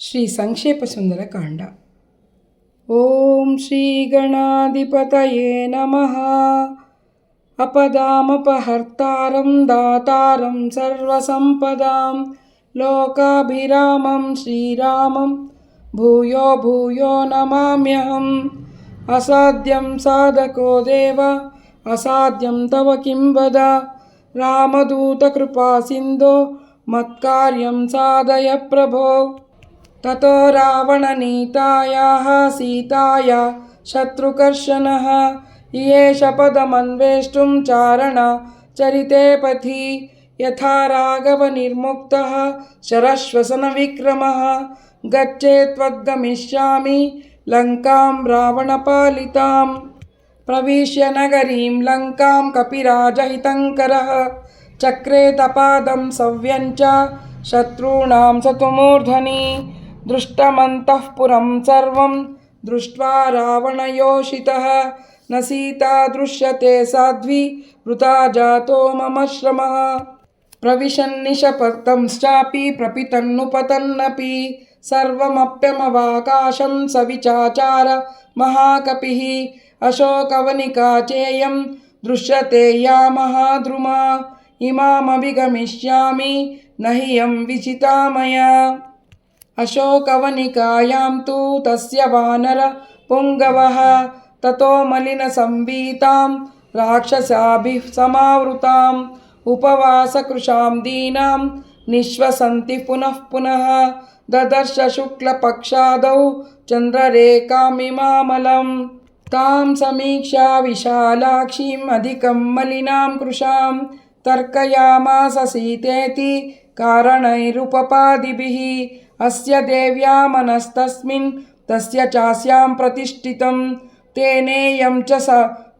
ಶ್ರೀ ಸಂಕ್ಷೇಪಸುಂದರ ಕಾಂಡ ಓಂ ಶ್ರೀ ಗಣಾಧಿಪತಯೇ ನಮಃ ಅಪದಾಮಪಹರ್ತಾರಂ ದಾತಾರಂ ಸರ್ವಸಂಪದಾಂ లోకాభిరామం శ్రీరామం భూయో భూయో నమామ్యహం అసాధ్యం సాధకో దేవ అసాధ్యం తవ కిం వద రామదూతకృపా సింధో మత్కార్యం సాధయ ప్రభో తతో రావణనీతాయా సీతాయ శత్రుకర్షణ ఇయేష పదమన్వేష్టం చారణ చరితే పథి यथा राघवनिर्मुक्तः शरश्वसनविक्रमः। गच्छेत्वद्गमिष्यामि लङ्कां रावणपालितां प्रविश्य नगरीं लङ्कां कपिराजहितङ्करः। चक्रे तपादं सव्यञ्च शत्रूणां सतुमूर्धनि। दृष्टमन्तः पुरं सर्वं दृष्ट्वा रावणयोषितः। न सीता दृश्यते साध्वी वृता जातो मम श्रमः। ప్రవిశన్నిషపర్తం చాపి ప్రపితన్నుపతన్నపి సర్వమప్యమవాకాశం సవిచాచార మహాకపి అశోకవనికా చేయం దృశ్యతే యా మహాద్రుమా ఇమామభిగమిష్యామి నహియం విచితామయ అశోకవనికాయాం తు తస్య వానర పుంగవః తతో మలినసంవీతాం రాక్షసాభిः సమావృతాం उपवासकृशां दीनां निःश्वसन्ति पुनः पुनः। ददर्श शुक्लपक्षादौ चन्द्ररेखामिमामलं तां समीक्षा विशालाक्षीम् अधिकं मलिनां कृशां। तर्कयामास सीतेति कारणैरुपपादिभिः। अस्य देव्या मनस्तस्मिन् तस्य चास्यां प्रतिष्ठितं तेनेयं च स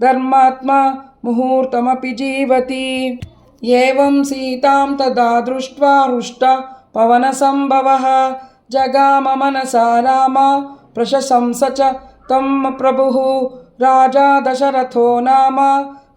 धर्मात्मा मुहूर्तमपि जीवति। एवं सीतां तदा दृष्ट्वा हृष्ट पवनसम्भवः। जगाम मनसा राम, प्रशंस च तं प्रभुः। राजा दशरथो नाम,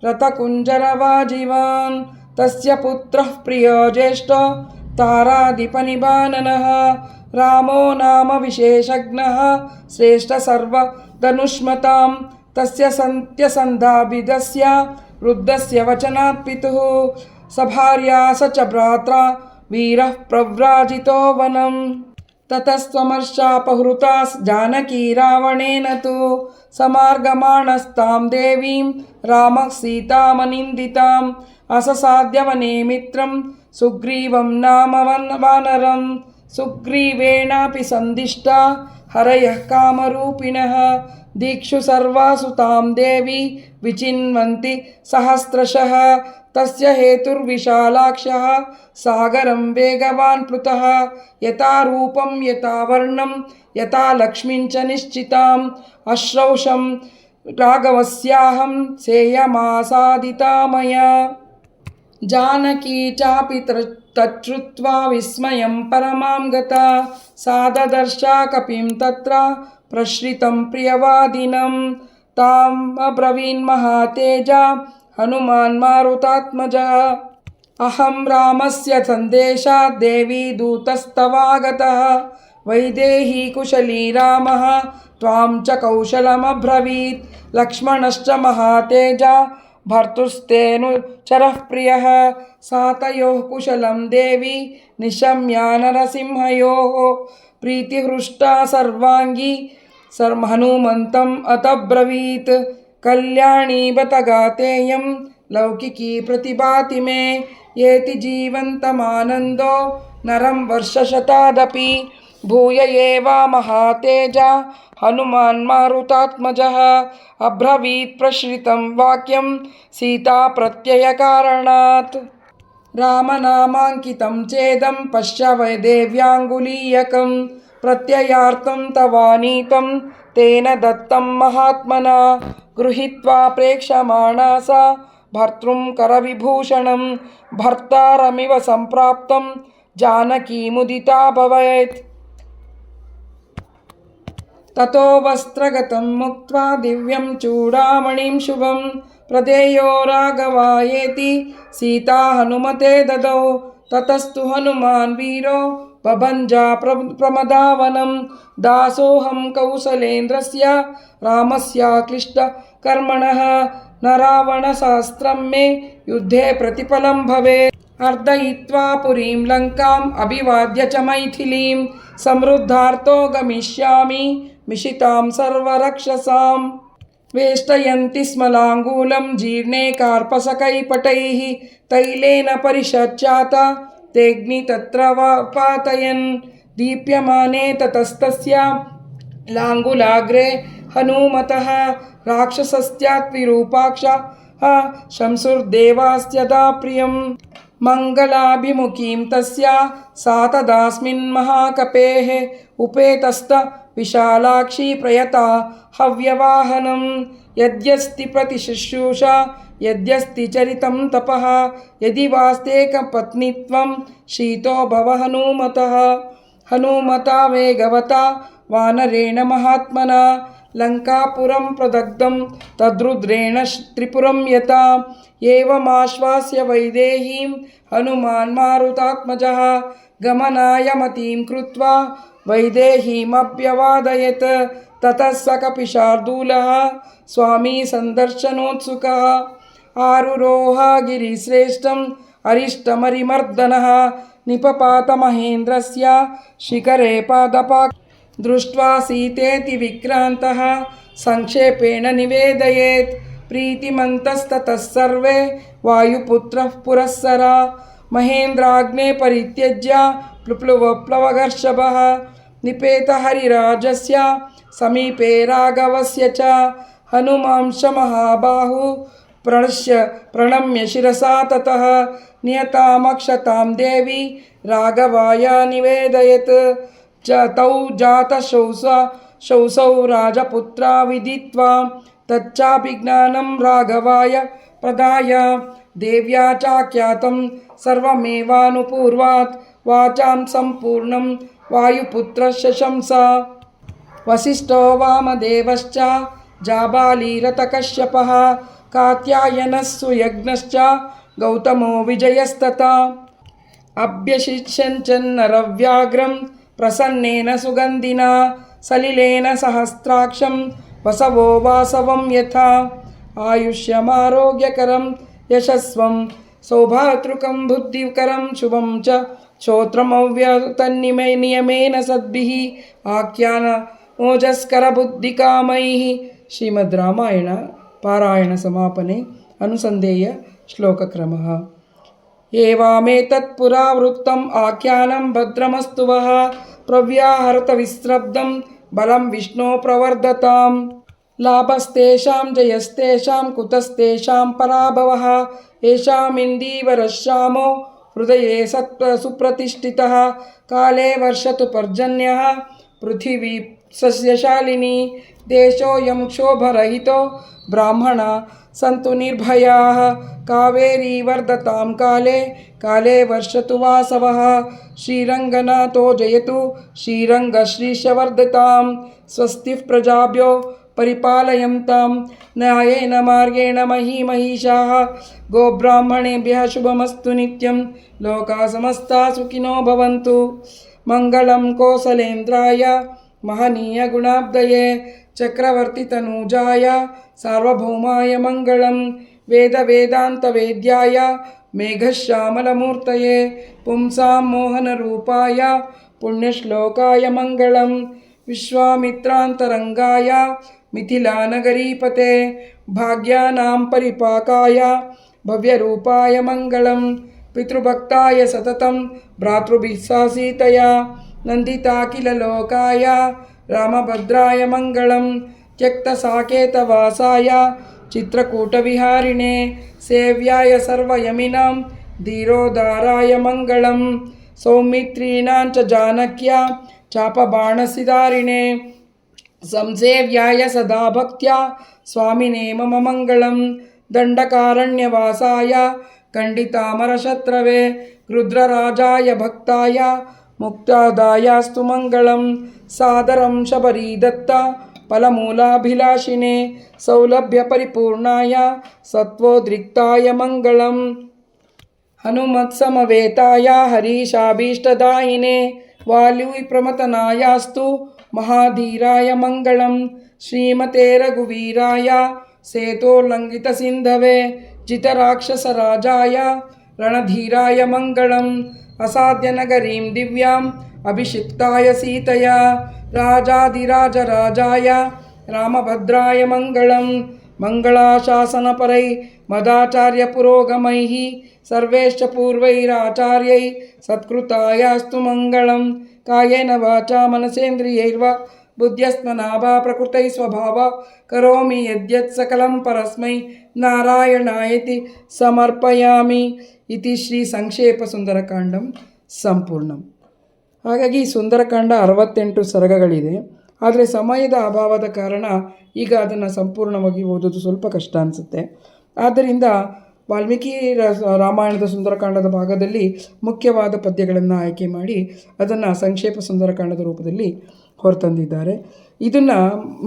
रथकुञ्जरवाजिवान्। तस्य पुत्रः प्रियो ज्येष्ठो, ताराधिपनिबाननः। रामो नाम विशेषज्ञः श्रेष्ठसर्वधनुष्मतां तस्य सन्त्यसन्धाभिधस्य, वृद्धस्य वचनात् पितुः। सभार्या स च भ्रात्रा वीरः प्रव्राजितो वनम्। ततस्त्वमर्षापहृता जानकी रावणेन तु समार्गमाणस्तां देवीं रामः सीतामनिन्दिताम् अससाद्यवने मित्रं सुग्रीवं नाम वन- वानरं सुग्रीवेणापि सन्दिष्टा हरयः कामरूपिणः। दीक्षु सर्वासु तां देवी विचिन्वन्ति सहस्रशः तस्य हेतुर्विशालाक्षः, सागरं वेगवान् प्लुतः यथा रूपं, यथा वर्णं, यथा लक्ष्मीं च निश्चिताम्। अश्रौषं राघवस्याहं सेयमासादिता मया जानकी चापि తచ్చుత్వా విస్మయం పరమాం గత సాదదర్శా కపిం తత్ర ప్రశ్రితం ప్రియవాదినం తాం అబ్రవీన్ మహాతేజ హనుమాన్ మారుతాత్మజ అహం రామస్య సందేశాత్ దేవీ దూతస్తవాగత వైదేహీ కుశలీ రామ త్వాం చ కౌశలమబ్రవీత్ లక్ష్మణశ్చ మహాతేజ महातेजा भर्तुस्तेनुचरः प्रियः सा तयोः कुशलं देवी निशम्या नरसिंहयोः प्रीतिहृष्टा सर्वाङ्गी सर्व कल्याणी बत गातेयं लौकिकी प्रतिभाति मे येति जीवन्तमानन्दो नरं वर्षशतादपि। भूय एवा महातेजा अब्रवीत् प्रश्रितं वाक्यं सीताप्रत्ययकारणात्। रामनामाङ्कितं चेदं पश्य वै देव्याङ्गुलीयकं, प्रत्ययार्थं तवानीतं तेन दत्तं महात्मना, गृहीत्वा प्रेक्षमाणा सा भर्तृं करविभूषणं, भर्तारमिव सम्प्राप्तं जानकी मुदिता भवेत्। ततो वस्त्रगतं मुक्त्वा दिव्यं चूडामणिं शुभं। प्रदेयो राघवायेति, सीता हनुमते ददौ। ततस्तु हनुमान् वीरो, बभञ्जा प्र, प्रमदावनं। दासोऽहं कौसलेन्द्रस्य रामस्याक्लिष्टकर्मणः न रावणशास्त्रं मे युद्धे प्रतिफलं भवेत्। అర్ధయిత్వా పురీం లంకాం అభివాద్య చ మైథిలీం సమృద్ధార్తో గమిష్యామి మిషితాం సర్వరక్షసాం వేష్టయంతి స్మలాంగూలం జీర్ణే కార్పసకైపటై తైలేన పరిషచ్చాత తేగ్ని తత్ర వాపాతయన్ దీప్యమానే తతస్తస్య లాంగులాగ్రే హనుమత రాక్షసస్త్యాత్విరూపాక్ష శంసుర్దేవాస్త్యదా ప్రియం मङ्गलाभिमुखीं तस्या सा तदास्मिन् महाकपेः उपेतस्त विशालाक्षी प्रयता हव्यवाहनं यद्यस्ति प्रतिशुश्रूषा यद्यस्ति चरितं तपः यदि वास्तेकपत्नीत्वं शीतो भव हनूमतः हनूमता वेगवता वानरेण महात्मना लङ्कापुरं प्रदग्धं तद्रुद्रेण त्रिपुरं यथा। एवमाश्वास्य वैदेहीं हनुमान् मारुतात्मजः गमनाय मतीं कृत्वा वैदेहीमभ्यवादयत् ततः स कपिशार्दूलः स्वामी सन्दर्शनोत्सुकः। आरुरोह गिरिश्रेष्ठम् अरिष्टमरिमर्दनः। निपपातमहेन्द्रस्य शिखरे पादपा దృష్ట్వా సీతేతి విక్రాంత సంక్షేపేణ నివేదయేత్. ప్రీతిమంతస్తతసర్వే వాయుపుత్ర పురస్సరా మహేంద్రాగ్నే పరిత్యజ్య ప్లుప్లువప్లవగర్షభ నిపేతహరిరాజస్య సమీపే రాఘవస్య చ. హనుమాంశమహాబాహు ప్రణశ్య ప్రణమ్య శిరసా తత. నియతామక్షతాం దేవి రాఘవాయ నివేదయత్. च तौ जातशौस शौसौ राजपुत्रा विदित्वा तच्चाभिज्ञानं राघवाय प्रदाय देव्या चाख्यातं सर्वमेवानुपूर्वात् वाचां सम्पूर्णं वायुपुत्रशशंसा वसिष्ठो वामदेवश्च जाबालीरतकश्यपः कात्यायनः सुयज्ञश्च गौतमो विजयस्तथा अभ्यशिष्यञ्चन्नरव्याघ्रं प्रसन्नेन सुगन्धिना, सलिलेन सहस्राक्षं, वसवो वासवं यथा। आयुष्यमारोग्यकरं, यशस्वं, सौभातृकं, बुद्धिकरं, शुभं च श्रोत्रमव्यतन्निमे नियमेन सद्भिः। आख्यान, ओजस्करबुद्धिकामैः। श्रीमद् रामायण पारायणसमापने अनुसन्धेय श्लोकक्रमः। एवामेतत् पुरावृत्तम् आख्यानं भद्रमस्तु वः। प्रव्याहर्तविस्रब्धं बलं विष्णो प्रवर्धताम्। लाभस्तेषां, जयस्तेषां, कुतस्तेषां पराभवः। येषामिन्दीवरश्यामो हृदये हृदय सुप्रतिष्ठितः। काले वर्षतु पर्जन्यः। पृथिवी सस्यशालिनी देशोऽयं क्षोभरहितो ब्राह्मणा सन्तु निर्भयाः। कावेरी वर्धतां काले काले वर्षतु वासवः। श्रीरङ्गनाथो जयतु, श्रीरङ्गश्रीशवर्धतां। स्वस्तिः प्रजाभ्यो परिपालयन्तां। न्यायेन मार्गेण महीमहीषाः गोब्राह्मणेभ्यः शुभमस्तु नित्यं। लोकाः समस्ता सुखिनो भवन्तु। मङ्गलं कोसलेन्द्राय। మహనీయ గుణాబ్దయే చక్రవర్తి తనూజాయ సార్వభౌమాయ మంగళం వేద వేదాంత వేద్యాయ మేఘశ్యామలమూర్తయే పుంసాం మోహన రూపాయ పుణ్యశ్లోకాయ మంగళం విశ్వామిత్రాంతరంగాయ మిథిలానగరీపతే భాగ్యానాం పరిపాకాయ భవ్యరూపాయ మంగళం పితృభక్తాయ సతతం భ్రాతృభిస్సాసీతయా नन्दिताकिललोकाय रामभद्राय मङ्गलं त्यक्तसाकेतवासाय चित्रकूटविहारिणे सेव्याय सर्वयमिनां धीरोदाराय मङ्गलं सौमित्रीणां च जानक्या चापबाणसिदारिणे संसेव्याय सदा भक्त्या स्वामिने मम मङ्गलं दण्डकारण्यवासाय खण्डितामरशत्रवे रुद्रराजाय भक्ताय ముక్తాదాయాస్తు మంగళం. సాదరం శబరీ దత్త. ఫలమూలాభిలాషిణే సౌలభ్య పరిపూర్ణాయ. సత్వోద్రిక్తాయ మంగళం. హనుమత్సమవేతాయ. హరీషాభీష్టదాయినే వాల్యూప్రమతనాయాస్తు మహాధీరాయ మంగళం. శ్రీమతే రఘువీరాయ. సేతోల్లంఘితసింధవే జితరాక్షసరాజాయ. రణధీరాయ మంగళం. असाध्यनगरीं दिव्याम् अभिषिक्ताय सीतया राजाधिराजराजाय रामभद्राय मङ्गलं मङ्गलाशासनपरै मदाचार्यपुरोगमैः सर्वेश्च पूर्वैराचार्यै सत्कृतायास्तु मङ्गलं कायेन वाचा मनसेन्द्रियैर्वा बुद्ध्यस्मनाभा प्रकृतै स्वभाव करोमि यद्यत् सकलं परस्मै नारायणायति समर्पयामि ಇತಿ ಶ್ರೀ ಸಂಕ್ಷೇಪ ಸುಂದರಕಾಂಡಂ ಸಂಪೂರ್ಣಂ. ಹಾಗಾಗಿ ಸುಂದರಕಾಂಡ ಅರವತ್ತೆಂಟು ಸರಗಗಳಿದೆ. ಆದರೆ ಸಮಯದ ಅಭಾವದ ಕಾರಣ ಈಗ ಅದನ್ನು ಸಂಪೂರ್ಣವಾಗಿ ಓದೋದು ಸ್ವಲ್ಪ ಕಷ್ಟ ಅನಿಸುತ್ತೆ. ಆದ್ದರಿಂದ ವಾಲ್ಮೀಕಿ ರಾಮಾಯಣದ ಸುಂದರಕಾಂಡದ ಭಾಗದಲ್ಲಿ ಮುಖ್ಯವಾದ ಪದ್ಯಗಳನ್ನು ಆಯ್ಕೆ ಮಾಡಿ ಅದನ್ನು ಸಂಕ್ಷೇಪ ಸುಂದರಕಾಂಡದ ರೂಪದಲ್ಲಿ ಹೊರತಂದಿದ್ದಾರೆ. ಇದನ್ನು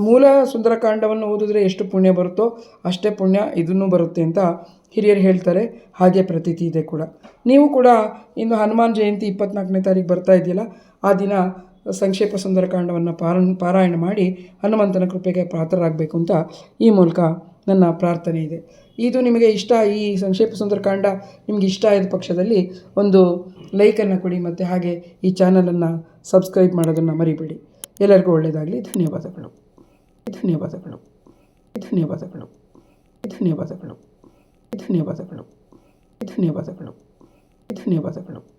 ಮೂಲ ಸುಂದರಕಾಂಡವನ್ನು ಓದಿದ್ರೆ ಎಷ್ಟು ಪುಣ್ಯ ಬರುತ್ತೋ ಅಷ್ಟೇ ಪುಣ್ಯ ಇದನ್ನು ಬರುತ್ತೆ ಅಂತ ಹಿರಿಯರು ಹೇಳ್ತಾರೆ. ಹಾಗೆ ಪ್ರತೀತಿ ಇದೆ ಕೂಡ. ನೀವು ಕೂಡ ಇನ್ನು ಹನುಮಾನ್ ಜಯಂತಿ ಇಪ್ಪತ್ನಾಲ್ಕನೇ ತಾರೀಕು ಬರ್ತಾ ಇದೆಯಲ್ಲ, ಆ ದಿನ ಸಂಕ್ಷೇಪ ಸುಂದರಕಾಂಡವನ್ನು ಪಾರ ಪಾರಾಯಣ ಮಾಡಿ ಹನುಮಂತನ ಕೃಪೆಗೆ ಪಾತ್ರರಾಗಬೇಕು ಅಂತ ಈ ಮೂಲಕ ನನ್ನ ಪ್ರಾರ್ಥನೆ ಇದೆ. ಇದು ನಿಮಗೆ ಇಷ್ಟ, ಈ ಸಂಕ್ಷೇಪ ಸುಂದರಕಾಂಡ ನಿಮಗೆ ಇಷ್ಟ ಆದ ಪಕ್ಷದಲ್ಲಿ ಒಂದು ಲೈಕನ್ನು ಕೊಡಿ ಮತ್ತು ಹಾಗೆ ಈ ಚಾನಲನ್ನು ಸಬ್ಸ್ಕ್ರೈಬ್ ಮಾಡೋದನ್ನು ಮರಿಬೇಡಿ. ಎಲ್ಲರಿಗೂ ಒಳ್ಳೆಯದಾಗಲಿ ಧನ್ಯವಾದಗಳು ಧನ್ಯವಾದಗಳು ಧನ್ಯವಾದಗಳು ಧನ್ಯವಾದಗಳು ಧನ್ಯವಾದಗಳು ಧನ್ಯವಾದಗಳು ಧನ್ಯವಾದಗಳು